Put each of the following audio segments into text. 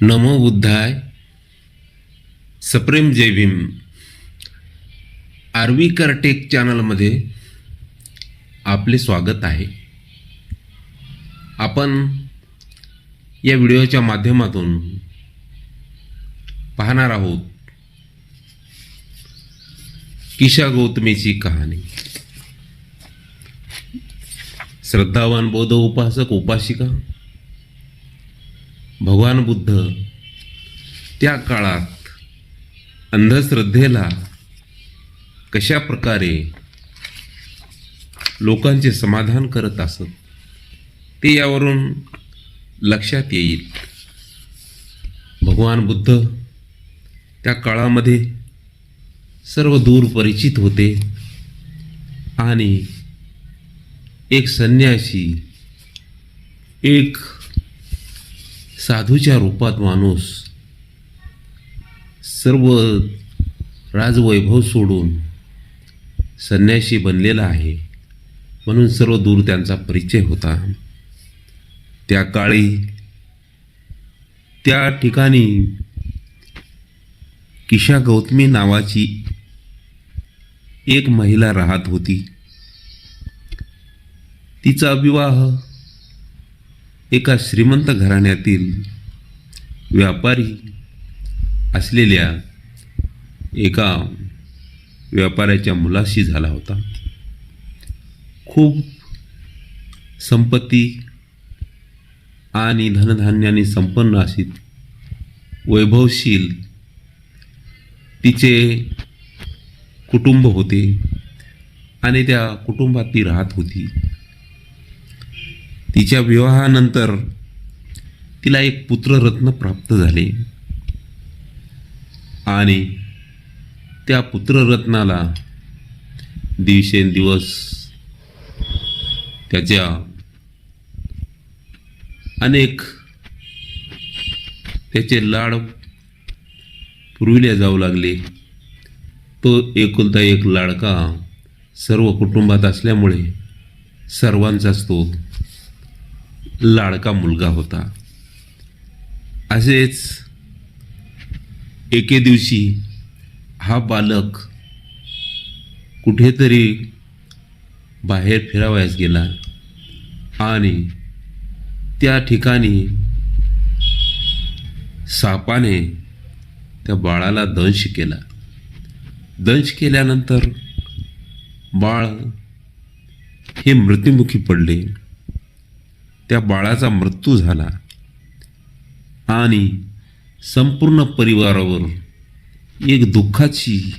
नमो बुद्धाय सप्रेम जय Bhim. RV take चॅनलमध्ये आपले स्वागत आहे. आपण या व्हिडिओच्या माध्यमातून पाहणार आहोत किशा गौतमीची कहाणी. श्रद्धावान बौद्ध उपासक उपासिका भगवान बुद्ध त्या काळात अंधश्रद्धेला कशा प्रकारे लोकांचे समाधान करत असत ते यावरून लक्षात येईल. भगवान बुद्ध त्या काळामध्ये सर्व दूर परिचित होते आणि एक संन्यासी एक साधूच्या रूपात माणूस सर्व राजवैभव सोडून संन्याशी बनलेला आहे म्हणून सर्व दूर त्यांचा परिचय होता. त्या काळी त्या ठिकाणी किशा गौतमी नावाची एक महिला राहत होती. तिचा विवाह एका श्रीमंत घराण्यातील व्यापारी असलेल्या एका व्यापाऱ्याच्या मुलाशी झाला होता. खूप संपत्ती आणि धनधान्याने संपन्न अशी वैभवशील तिचे कुटुंब होते आणि त्या कुटुंबात ती राहत होती. तिच्या विवाहानंतर तिला एक पुत्ररत्न प्राप्त झाले. आणि त्या पुत्ररत्नाला दिवसेंदिवस त्याच्या अनेक त्याचे लाड पुरविले जाऊ लागले. तो एकुलता एक लाडका सर्व कुटुंबात असल्यामुळे सर्वांचाच तो लाडका मुलगा होता. असेच एके दिवशी हा बालक कुठेतरी बाहेर फिरावयास गेला आणि त्या ठिकाणी सापाने त्या बाळाला दंश केला. दंश केल्यानंतर बाळ हे मृत्युमुखी पडले. त्या बाळाचा मृत्यू झाला आणि संपूर्ण परिवारावर एक दुःखाची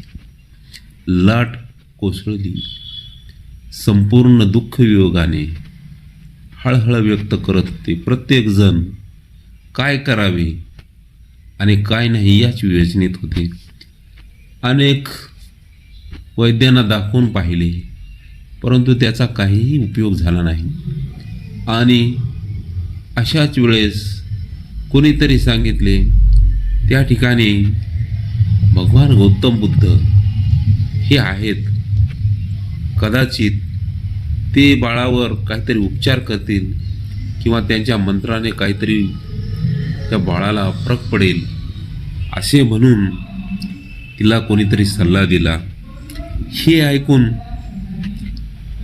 लाट कोसळली. संपूर्ण दुःख वियोगाने हळहळ व्यक्त करत होते. प्रत्येकजण काय करावे आणि काय नाही याच विवेचनेत होते. अनेक वैद्यांना दाखवून पाहिले परंतु त्याचा काहीही उपयोग झाला नाही. आणि अशाच वेळेस कोणीतरी सांगितले त्या ठिकाणी भगवान गौतम बुद्ध हे आहेत. कदाचित ते बाळावर काहीतरी उपचार करतील किंवा त्यांच्या मंत्राने काहीतरी त्या बाळाला फरक पडेल. असे म्हणून तिला कोणीतरी सल्ला दिला. हे ऐकून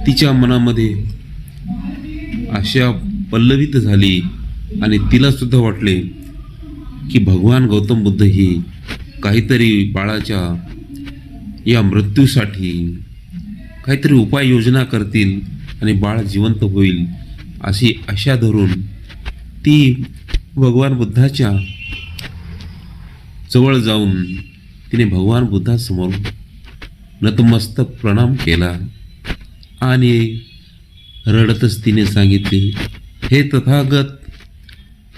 तिच्या मनामध्ये अशा पल्लवित झाली आणि तिलासुद्धा वाटले की भगवान गौतम बुद्ध ही काहीतरी बाळाच्या या मृत्यूसाठी काहीतरी उपाययोजना करतील आणि बाळ जिवंत होईल अशी आशा धरून ती भगवान बुद्धाच्या जवळ जाऊन तिने भगवान बुद्धासमोर नतमस्तक प्रणाम केला आणि रडतच तिने सांगितले हे तथागत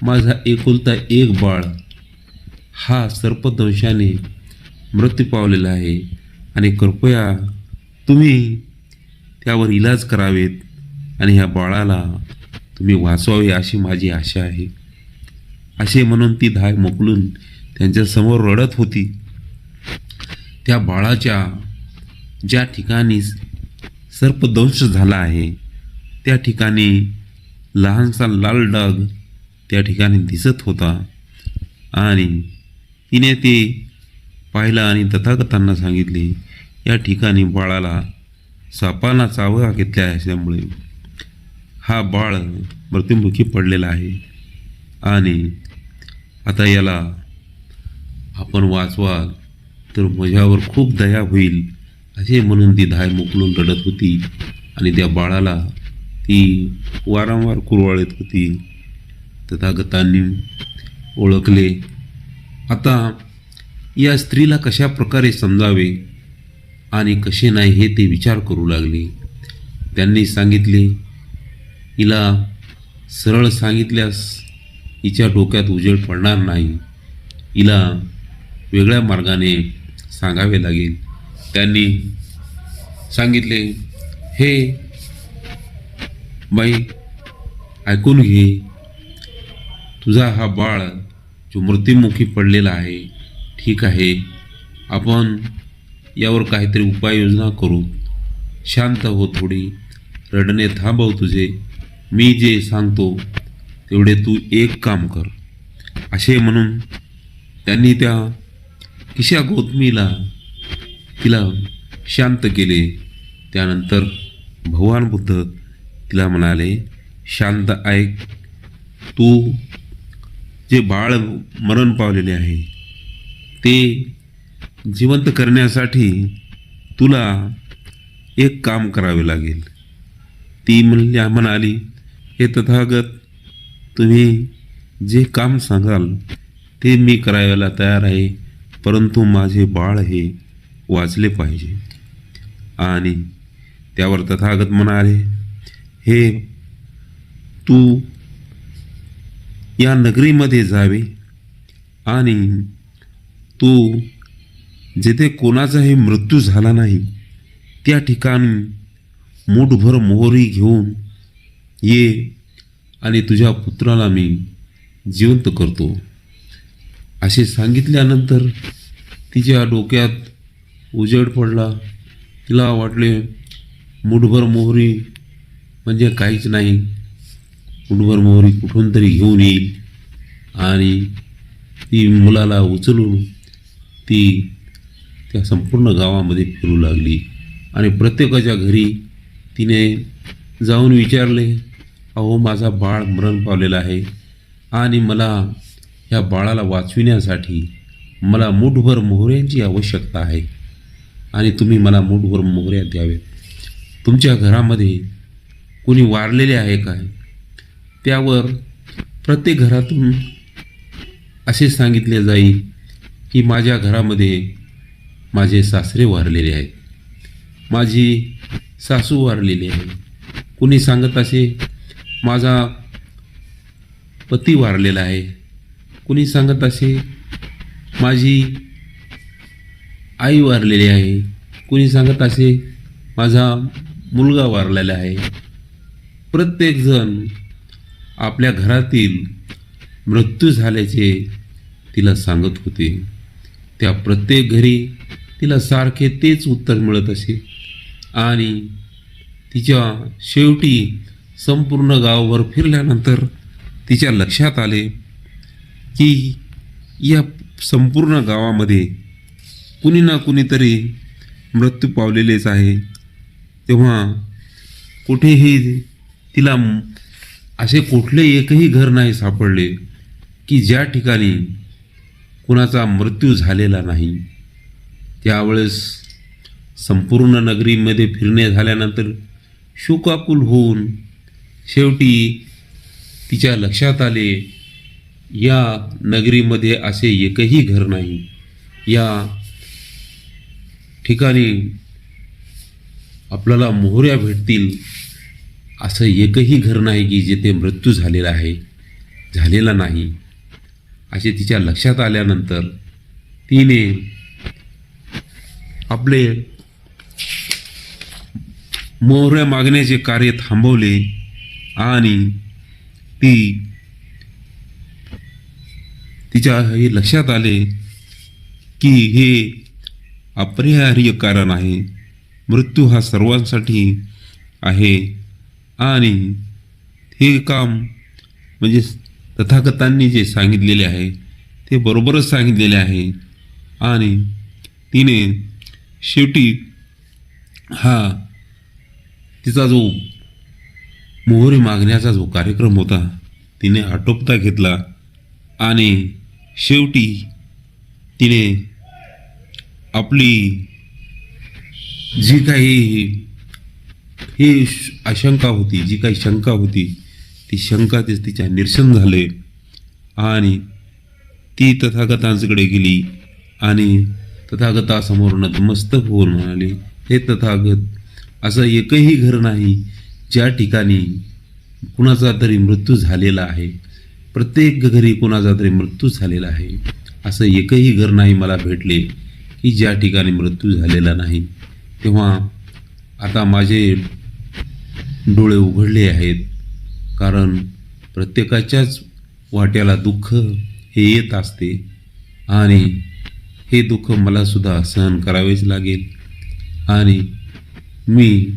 माझा एकुलता एक बाळ हा सर्पदंशाने मृत्यू पावलेला आहे आणि कृपया तुम्ही त्यावर इलाज करावेत आणि ह्या बाळाला तुम्ही वाचवावे अशी माझी आशा आहे. असे म्हणून ती धाय मोकलून त्यांच्यासमोर रडत होती. त्या बाळाच्या ज्या ठिकाणी सर्पदंश झाला आहे त्या ठिकाणी लहानसा लाल डाग त्या ठिकाणी दिसत होता. आणि तिने ते पाहिलं आणि तथागतांना सांगितले या ठिकाणी बाळाला सापाना चावया घेतल्या असल्यामुळे हा बाळ मृत्युमुखी पडलेला आहे. आणि आता याला आपण वाचवाल तर माझ्यावर खूप दया होईल असे म्हणून ती धाय मोकलून रडत होती आणि त्या बाळाला ती वारंवार कुरवाळत होती. तथागतांनी ओळखले. आता या स्त्रीला कशा प्रकारे समजावे आणि कसे नाही हे ते विचार करू लागले. त्यांनी सांगितले हिला सरळ सांगितल्यास हिच्या डोक्यात उजेड पडणार नाही. हिला वेगळ्या मार्गाने सांगावे लागेल. त्यांनी सांगितले हे बाई ऐकून घे. तुझा हा बाळ जो मृत्युमुखी पडलेला आहे ठीक आहे. आपण यावर काहीतरी उपाययोजना करू. शांत हो थोडी. रडणे थांबव तुझे. मी जे सांगतो तेवढे तू एक काम कर. असे म्हणून त्यांनी त्या किशा गौतमीला तिला शांत केले. त्यानंतर भगवान बुद्ध तिला म्हणाले शांत ऐक. तू जे बाळ मरण पावलेले आहे ते जिवंत करण्यासाठी तुला एक काम करावे लागेल. ती म्हणल्या म्हणाली हे तथागत तुम्ही जे काम सांगाल ते मी करायला तयार आहे परंतु माझे बाळ हे वाचले पाहिजे. आणि त्यावर तथागत म्हणाले हे तू या नगरीमध्ये जावे आणि तू जिथे कोणाचाही मृत्यू झाला नाही त्या ठिकाणी मूठभर मोहरी घेऊन ये आणि तुझ्या पुत्राला मी जिवंत करतो. असे सांगितल्यानंतर तिच्या डोक्यात उजेड पडला. तिला वाटले मुठभर मोहरी म्हणजे काहीच नाही. मुठभर मोहरी कुठून तरी घेऊन येईल. आणि ती मुलाला उचलून ती त्या संपूर्ण गावामध्ये फिरू लागली. आणि प्रत्येकाच्या घरी तिने जाऊन विचारले अहो माझा बाळ मरण पावलेला आहे आणि मला या बाळाला वाचविण्यासाठी मला मूठभर मोहऱ्यांची आवश्यकता आहे आणि तुम्ही मला मूठभर मोहऱ्या द्याव्यात तुमच्या घरामध्ये कुणी वारलेले आहे काय? त्यावर प्रत्येक घरातून असे सांगितले जाईल की माझ्या घरामध्ये माझे सासरे वारलेले आहेत. माझी सासू वारलेली आहे. कुणी सांगत असे? माझा पती वारलेला आहे. कुणी सांगत असे? माझी आई वारलेली आहे. कुणी सांगत असे? माझा मुलगा वारलेला आहे. प्रत्येकजण आपल्या घरातील मृत्यू झाल्याचे तिला सांगत होते. त्या प्रत्येक घरी तिला सारखे तेच उत्तर मिळत असे. आणि तिच्या शेवटी संपूर्ण गावभर फिरल्यानंतर तिच्या लक्षात आले की या संपूर्ण गावामध्ये कुणी ना कुणीतरी मृत्यू पावलेलेच आहे. तेव्हा कुठेही तिला असे कुठले एकही घर नाही सापडले की ज्या ठिकाणी कुणाचा मृत्यू झालेला नाही. त्यावेळेस संपूर्ण नगरीमध्ये फिरणे झाल्यानंतर शोकाकुल होऊन शेवटी तिच्या लक्षात आले या नगरीमध्ये असे एकही घर नाही. या ठिकाणी आपल्याला मोहऱ्या भेटतील. असं एकही घर नाही की जिथे मृत्यू झालेला आहे झालेला नाही. असे तिच्या लक्षात आल्यानंतर तिने आपले मोहऱ्या मागण्याचे कार्य थांबवले आणि ती तिच्या हे लक्षात आले की हे अपरिहार्य कारण आहे. मृत्यू हा सर्वांसाठी आहे. आणि हे काम म्हणजे तथागतांनी जे सांगितलेले आहे ते बरोबरच सांगितलेले आहे. आणि तिने शेवटी हा तिचा जो मोहरी मागण्याचा जो कार्यक्रम होता तिने आटोपता घेतला आणि शेवटी तिने आपली जी काही ही श- आशंका होती जी काही शंका होती ती शंका ते तिच्या निरसन झाले. आणि ती तथागतांकडे गेली आणि तथागतासमोर नतमस्तक होऊन म्हणाले हे तथागत असं एकही घर नाही ज्या ठिकाणी कुणाचा तरी मृत्यू झालेला आहे. प्रत्येक घरी कुणाचा तरी मृत्यू झालेला आहे. असं एकही घर नाही मला भेटले की ज्या ठिकाणी मृत्यू झालेला नाही. तेव्हा आता माझे डोळे उघडले आहेत. कारण प्रत्येकाच्याच वाट्याला दुःख हे येत असते. आणि हे दुःख मलासुद्धा सहन करावेच लागेल. आणि मी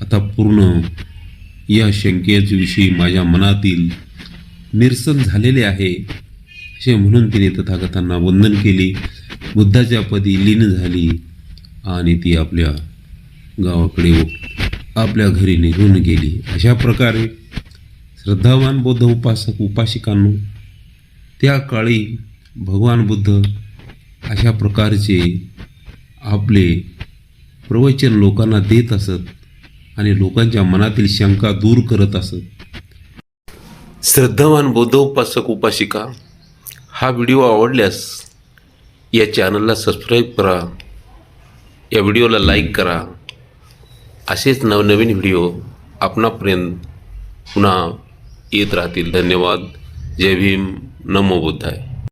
आता पूर्ण या शंकेविषयी माझ्या मनातील निरसन झालेले आहे. असे म्हणून तिने तथागतांना वंदन केले. बुद्धाच्या पदी लीन झाली आणि ती आपल्या गावाकडे आपल्या घरी निघून गेली. अशा प्रकारे श्रद्धावान बौद्ध उपासक उपासिकांनो त्या काळी भगवान बुद्ध अशा प्रकारचे आपले प्रवचन लोकांना देत असत आणि लोकांच्या मनातील शंका दूर करत असत. श्रद्धावान बौद्ध उपासक उपासिका हा व्हिडिओ आवडल्यास या चॅनलला सबस्क्राईब करा. या व्हिडिओला लाईक करा. असेच नवनवीन व्हिडिओ आपणापर्यंत पुन्हा येत राहतील. धन्यवाद. जय भीम. नमो बुद्धाय.